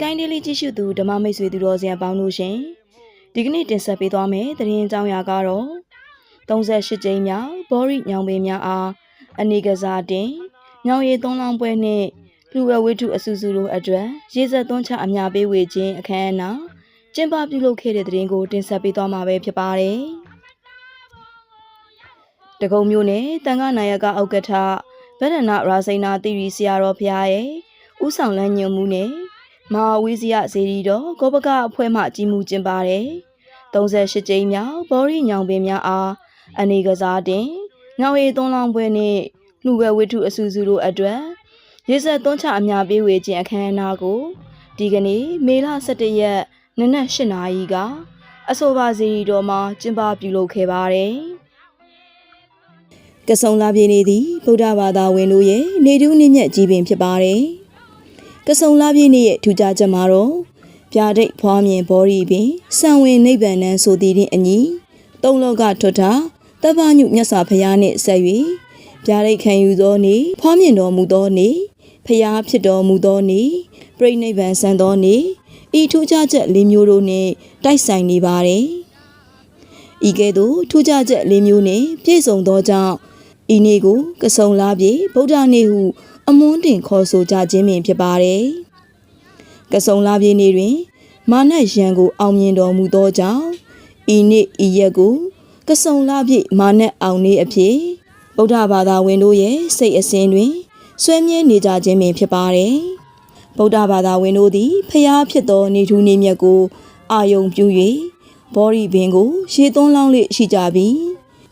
Sky Daily ကြည့်ရှုသူဓမ္မမိတ်ဆွေသူတော်စင်အပေါင်းတို့ရှင်ဒီကနေ့တင်ဆက်ပေးသွားမယ့်သတင်းအကြောင်းအရာကတော့38ကြိမ်မြောက်ဘောရီညောင်ပင်များအားအနေကစားတင်ညောင်ရည်သုံးလောင်းပွဲနှင့်လူဝဲဝိထုအဆူဆူတို့အတွက်ရေစက်သွန်းချအများပေးဝေခြင်းအခမ်းအနားကျင်းပပြုလုပ်ခဲ့တဲ့သတင်းကိုတင်ဆက်ပေးသွားမှာပဲဖြစ်ပါတယ်တကုံမျိုးနဲ့တန်ခါနာယကဥက္ကဋ္ဌဗဒနာရာစိနာတိရီဆရာတော်ဖျားရဲ့ဥဆောင်လမ်းညွှန်မှုနဲ့ မဟာဝိဇယဇေဒီတော်ဂောပကအဖွဲ့မှကြီးမှုကျင်းပါတယ်38ကြိမ်မြောက်ဘောရီညောင်ပင်များအားအနေကစားတင်ညောင်ရည်သွန်းလောင်းပွဲနှင့်လူဝဲဝိထုအဆူဆူတို့အတွက်ရေစက်သွန်းချအများပေးဝေခြင်းအခမ်းအနားကိုဒီကနေ့မေလ17ရက်နနက်8နာရီကအဆိုပါဇီရီတော်မှာကျင်းပပြုလုပ်ခဲ့ပါတယ်။ကဆုံလာပြည်နေသည်ဗုဒ္ဓဘာသာဝင်တို့ရဲ့နေတူးနည်းမြတ်ကြီးပင်ဖြစ်ပါတယ်။ ကဆုံလာပြည်နေရဲ့ထူးခြားချက်မှာတော့ပြာဒိတ်ဖွားမြင်ဘောရီပင်စံဝင်နိဗ္ဗာန်နန်းဆိုသည်နှင့်အညီသုံးလောကထွတ်တာတပ္ပညုမြတ်စွာဘုရားနှင့်ဆက်၍ပြာဒိတ်ခံယူသောနေ့ဖွားမြင်တော်မူသောနေ့ဖျားဖြစ်တော်မူသောနေ့ပြိဋိဘံဆန်သောနေ့ဤထူးခြားချက်လေးမျိုးတို့နှင့်တိုက်ဆိုင်နေပါတယ်။ဤကဲ့သို့ထူးခြားချက်လေးမျိုးနှင့်ပြည့်စုံသောကြောင့်ဤနေ့ကိုကဆုံလာပြေဗုဒ္ဓနေ့ဟု အမွန်းတင်ခေါ်ဆိုကြခြင်းပင်ဖြစ်ပါတယ်။ကဆုံလာပြေနေ့တွင် မာနရန်ကိုအောင်မြင်တော်မူသောကြောင့်ဤနေ့ဤရက်ကိုကဆုံလာပြေမာနအောင်နေ့အဖြစ်ဗုဒ္ဓဘာသာဝင်တို့ရဲ့စိတ်အစဉ်တွင်ဆွဲမြဲနေကြခြင်းပင်ဖြစ်ပါတယ်။ဗုဒ္ဓဘာသာဝင်တို့သည်ဖျားဖြစ်သောနေထူးနေမြတ်ကိုအာယုံပြု၍ဘောရီပင်ကို ရေသွန်းလောင်းလေးရှိကြပြီး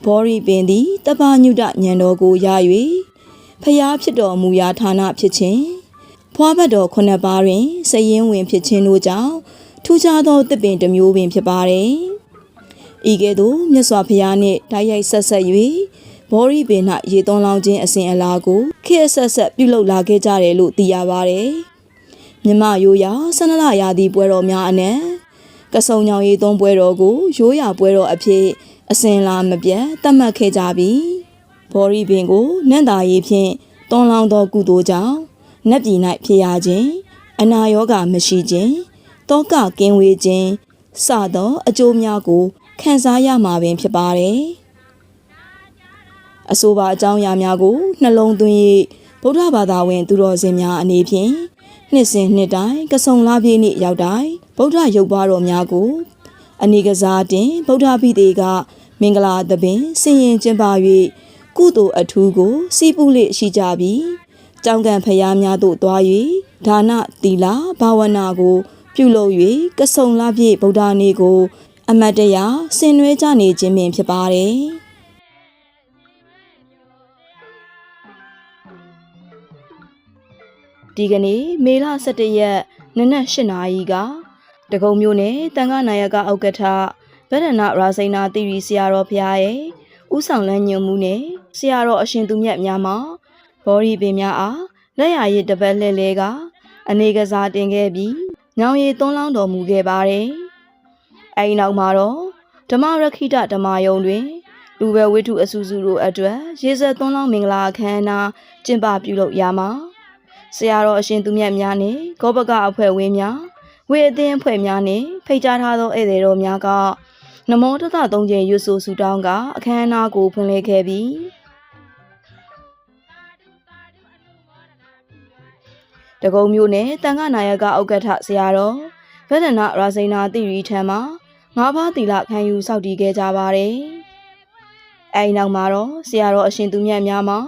ဘောရီပင်သည်တပ္ပညုတညံတော်ကိုရ၍ ဖျားဖြစ်တော်မူရာဌာနဖြစ်ခြင်းဖွားဘတ်တော်ခုနှစ်ပါးတွင်စည်ရင်ဝင်ဖြစ်ခြင်းတို့ကြောင့်ထူးခြားသောတစ်ပင်တစ်မျိုးပင်ဖြစ်ပါတယ်။ဤကဲ့သို့မြတ်စွာဘုရားနှင့်တိုက်ရိုက်ဆက်ဆက်၍ဘောရီပင်၌ရေသွန်းလောင်းခြင်းအစဉ်အလာကိုခေတ်ဆက်ဆက်ပြုလုပ်လာခဲ့ကြတယ်လို့သိရပါတယ်။မြမရိုးရာဆန္ဒလရာသီပွဲတော်များအနက်ကဆုံညောင်ရီသွန်းပွဲတော်ကိုရိုးရာပွဲတော်အဖြစ်အစဉ်လာမပြတ်သတ်မှတ်ခဲ့ကြပြီး ဘောရီပင်ကိုနန့်တာရီဖြင့်တွန်းလောင်းသောကုသိုလ်ကြောင့်နတ်ပြည်၌ဖြစ်ရခြင်းအနာရောဂါမရှိခြင်းတောကကင်းဝေးခြင်းစသောအကျိုးများကိုခံစားရမှာပင်ဖြစ်ပါတယ်။အဆိုပါအကြောင်းအရာများကိုနှလုံးသွင်း၍ဗုဒ္ဓဘာသာဝင် သူတော်စင်များအနေဖြင့်နှစ်စဉ်နှစ်တိုင်းကဆုံလာပြည့်နေ့ရောက်တိုင်းဗုဒ္ဓရုပ်ပွားတော်များကိုအနေကစားတင်ဗုဒ္ဓပိသေက မင်္ဂလာသဘင်ဆင်ရင်ကျင်းပ၍ ကုသိုလ်အထူးကို စီးပူးလေရှိကြပြီးကြောင်းကံဖရာများသို့တွား၍ဒါနသီလဘာဝနာကို ပြုလုပ်၍ကဆုံလပြည့်ဗုဒ္ဓနေ့ကို အမတ်တရဆင်နွှဲကြနေခြင်းပင်ဖြစ်ပါတယ်။ဒီကနေ့မေလ17ရက်နနက်8နာရီကတကုံမျိုးနဲ့တန်ခါနာယကဥက္ကဋ္ဌဗဒနာရာစိနာတိရီဆရာတော်ဖျားရဲ့ဥဆောင်လမ်းညွှန်မှုနဲ့ ဆရာတော်အရှင်သူမြတ်များမှာဘောရီပင်များအားလက်ရည်တပတ်လှဲလဲကအနေကစားတင်ခဲ့ပြီးညောင်ရည်သွန်းလောင်းတော်မူခဲ့ပါတယ်။အဲဒီနောက်မှာတော့ဓမ္မရခိတဓမ္မယုံတွင်လူပဲဝိထုအဆူဆူတို့အတွက်ရေစက်သွန်းလောင်းမင်္ဂလာအခမ်းအနားကျင်းပပြုလုပ်ရမှာဆရာတော်အရှင်သူမြတ်များနဲ့ဂောဘကအဖွဲ့ဝင်များဝေအသင်းအဖွဲ့များနဲ့ဖိတ်ကြားထားသောဧည့်သည်တော်များကနမောတသသုံးချိန်ရွတ်ဆိုဆူတောင်းကအခမ်းအနားကိုဖွင့်လှစ်ခဲ့ပြီး တကုံမျိုးနဲ့တန်ခနာယကဥက္ကဋ္ဌဆရာတော်ဗဒနာရာဇိနာတိရီထံမှာငါးပါးသီလခံယူစောင့်တည်ခဲ့ကြပါတယ်။အဲဒီနောက်မှာတော့ဆရာတော်အရှင်သူမြတ်များမှာ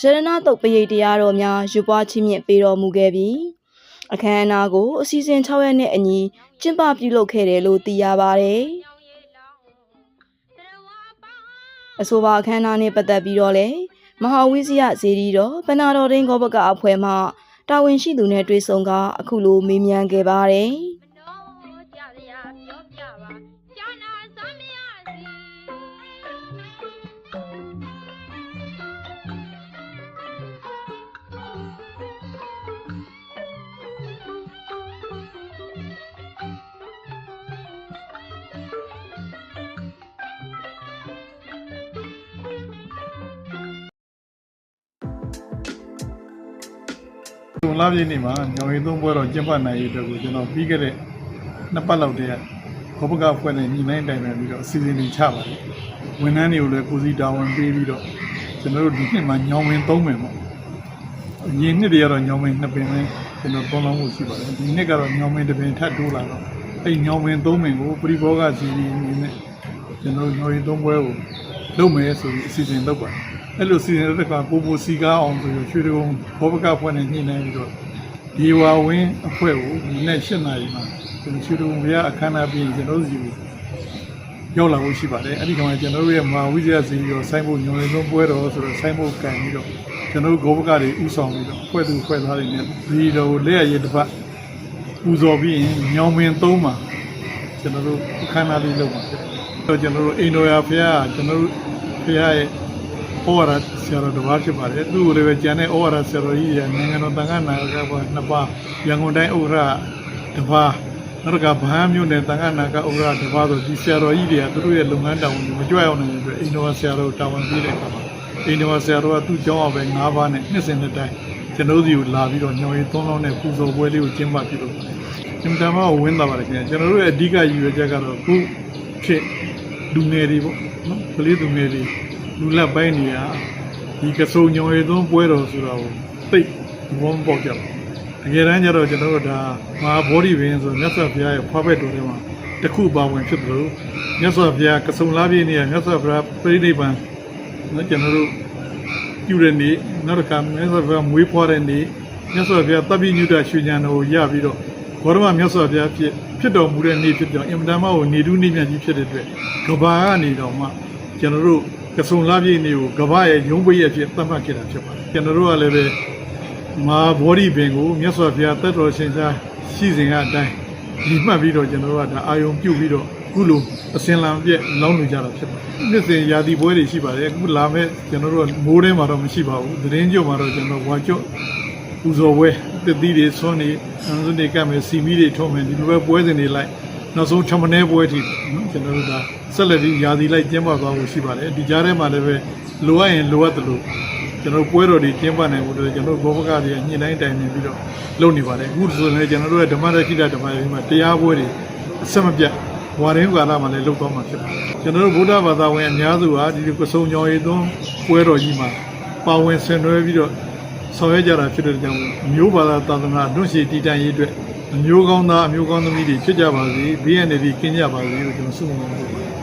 ရတနာတုတ်ပရိတ်တရားတော်များယူပွားချင်းမြင့်ပေးတော်မူခဲ့ပြီးအခမ်းအနားကိုအစီအစဉ်6ရက်နဲ့အညီကျင်းပပြုလုပ်ခဲ့တယ်လို့သိရပါတယ်။အဆိုပါအခမ်းအနားနဲ့ပတ်သက်ပြီးတော့လေမဟာဝိဇယဇေဒီတော်ပဏာတော်ဒင်းကောဘကအဖွဲ့မှ တာဝန်ရှိသူနဲ့တွေ့ဆုံကအခုလိုမေးမြန်းခဲ့ပါတယ်။ လာပြည့်နေ့မှာညောင်ရီသုံးပွဲတော်ကျင်းပနိုင်ရေးအတွက်ကိုကျွန်တော်ပြီးခဲ့တဲ့နှစ်ပတ်လောက်တည်းကဘောပကဖွဲ့နဲ့ညီနိုင်တိုင်ပင်ပြီးတော့အစီအစဉ်တွေချပါတယ်ဝန်ထမ်းတွေကိုလည်းကိုစီတာဝန်ပေးပြီးတော့ကျွန်တော်တို့ဒီနှစ်မှာညောင်ဝင်သုံးပင်ပေါ့အရင်နှစ်တွေကတော့ညောင်ဝင်နှစ်ပင်ပဲကျွန်တော်သုံးလုံးမှုရှိပါတယ်ဒီနှစ်ကတော့ညောင်ဝင်တစ်ပင်ထပ်တိုးလာတော့အဲ့ညောင်ဝင်သုံးပင်ကိုပရိဘောဂစီစီအနေနဲ့ကျွန်တော်တို့ညောင်ရင်သုံးပွဲကိုလုပ်မယ်ဆိုပြီးအစီအစဉ်လုပ်ပါတယ် အဲ့လိုအစီအစဉ်လုပ်တဲ့အခါကိုပိုစီကားအောင်ဆိုပြီးရွှေတုံဘောပကဖွဲ့နဲ့ညှိနှိုင်းပြီးတော့ဒီဝါဝင်းအဖွဲ့ကိုဒီနေ့၈နာရီမှာကျွန်တော်ချူတုံဘုရားအခမ်းအနားပြီးရင်ကျွန်တော်တို့စီကိုရောက်လာဖို့ရှိပါတယ်အဲ့ဒီကမှကျွန်တော်တို့ရဲ့မဟာဝိဇ္ဇာစီရောစိုင်းဖို့ညွန်လင်းဆုံးပွဲတော်ဆိုတော့စိုင်းဖို့ကန်ပြီးတော့ကျွန်တော်တို့ဂောဘကတွေဥဆောင်ပြီးတော့ဖွဲ့သူဖွဲ့သားတွေနဲ့ဒီတော်ကိုလက်ရည်တစ်ပတ်ပူဇော်ပြီးရင်ညောင်မင်းသုံးမှာကျွန်တော်တို့အခမ်းအနားလေးလုပ်ပါဖြစ်တော့ကျွန်တော်တို့အိန္ဒိယဘုရားကျွန်တော်တို့ဘုရားရဲ့ ဩဝါဒဆရာတော်တစ်ပါးဖြစ်ပါတယ်သူ့ကိုလည်းပဲကျန်တဲ့ဩဝါဒဆရာတော်ကြီးရနိုင်ငံတော်တန်ခါနာကဘနှစ်ပါးရန်ကုန်တိုင်းဥက္ကရာတစ်ပါးနောက်ကဗဟန်းမြို့နယ်တန်ခါနာကဥက္ကရာတစ်ပါးဆိုဒီဆရာတော်ကြီးတွေကသူတို့ရဲ့လုပ်ငန်းတာဝန်ကိုမကြွအောင်နိုင်တဲ့အတွက်အိန္ဒိယဆရာတော်တာဝန်ပေးတဲ့အခါမှာအိန္ဒိယဆရာတော်ကသူ့ကျောင်းအောင်ပဲ၅ပါးနဲ့နှစ်စဉ်နှစ်တိုင်းကျွန်တော်တို့စီကိုလာပြီးတော့ညောင်ရီသုံးလုံးနဲ့ပူဇော်ပွဲလေးကိုကျင်းပပြုလုပ်ပါတယ်။အင်တမဝင်းသွားပါတယ်ခင်ဗျာကျွန်တော်တို့ရဲ့အဓိကရည်ရွယ်ချက်ကတော့ခုခေတ်လူငယ်တွေပေါ့နော်ကလေးလူငယ်တွေ လူလက်ပိုင်းနေရဒီကစုံညော်ရည်သွန်းပွဲတော်ဆိုတာကိုသိဘုံပေါက်ကြတယ်တကယ်တမ်းကျတော့ကျွန်တော်တို့ဒါမဟာဗောဓိပင်ဆိုမြတ်စွာဘုရားရဲ့ဖွားဘက်တော်တွေမှာတစ်ခုပါဝင်ဖြစ်တယ်လို့မြတ်စွာဘုရားကစုံလာပြည့်နေရမြတ်စွာဘုရားပြိဋိဘံနော်ကျွန်တော်တို့ပြုတဲ့နေ့နောက်တစ်ခါမြတ်စွာဘုရားမွေးဖွားတဲ့နေ့မြတ်စွာဘုရားတပ်ပိညုတရွှေဉာဏ်တော်ကိုရပြီးတော့ဘောရမမြတ်စွာဘုရားဖြစ်ဖြစ်တော်မူတဲ့နေ့ဖြစ်ကြောင်းအင်မတန်မှကိုနေတူးနေမြတ်ကြီးဖြစ်တဲ့အတွက်ကဘာကနေတော့မှကျွန်တော်တို့ ကစုံလာပြည့်နေကိုကမ္ဘာရဲ့ရုံးပိတ်ရဲ့ဖြစ်သတ်မှတ်ခဲ့တာဖြစ်ပါတယ်ကျွန်တော်တို့ကလည်းပဲမဟာဗောဓိပင်ကိုမြတ်စွာဘုရားတတ်တော်ရှင်ရှားရှိစဉ်ကအတိုင်းဒီမှတ်ပြီးတော့ကျွန်တော်တို့ကဒါအာယုံပြုတ်ပြီးတော့ခုလိုအစင်လံပြက်လောင်းနေကြတာဖြစ်ပါတယ်နှစ်စဉ်ရာသီပွဲတွေရှိပါတယ်အခုလာမဲ့ကျွန်တော်တို့ကမိုးထဲမှာတော့မရှိပါဘူးသတင်းကြုံမှာတော့ကျွန်တော်ဝါကြော့ပူဇော်ပွဲတတိတွေဆွမ်းနေအန်စုနေကမယ်စီမီတွေထုံးမယ်ဒီလိုပဲပွဲစဉ်တွေလိုက် နောက်ဆုံးထမနေပွဲထိနော်ကျွန်တော်တို့ဒါဆက်လက်ပြီးယာစီလိုက်ကျင်းပသွားဖို့ရှိပါတယ်ဒီကြားထဲမှာလည်းပဲလိုအပ်ရင်လိုအပ်တယ်လို့ကျွန်တော်ပွဲတော်တွေကျင်းပနိုင်ဖို့အတွက်ကျွန်တော်ဘောပကတွေညှိနှိုင်းတိုင်ပင်ပြီးတော့လုပ်နေပါတယ်အခုဆိုရင်ကျွန်တော်တို့ရဲ့ဓမ္မရခိတဓမ္မရေးမှာတရားပွဲတွေအဆက်မပြတ်ဝါရင်းကာလမှာလည်းလုပ်သွားမှာဖြစ်ပါတယ်ကျွန်တော်တို့ဗုဒ္ဓဘာသာဝင်အများစုဟာဒီကစုံကြောင်ရည်သွန်းပွဲတော်ကြီးမှာပါဝင်ဆင်နွှဲပြီးတော့ ဆောင်ရွက်ကြတာဖြစ်တဲ့ကြောင့်အမျိုးဘာသာသာသနာလွတ်ရှိတည်တံ့ရေးအတွက်အမျိုးကောင်းသားအမျိုးကောင်းသမီးတွေဖြစ်ကြပါစေဘေးရန်တွေကင်းကြပါစေလို့ကျွန်တော်ဆုမွန်ပါတယ်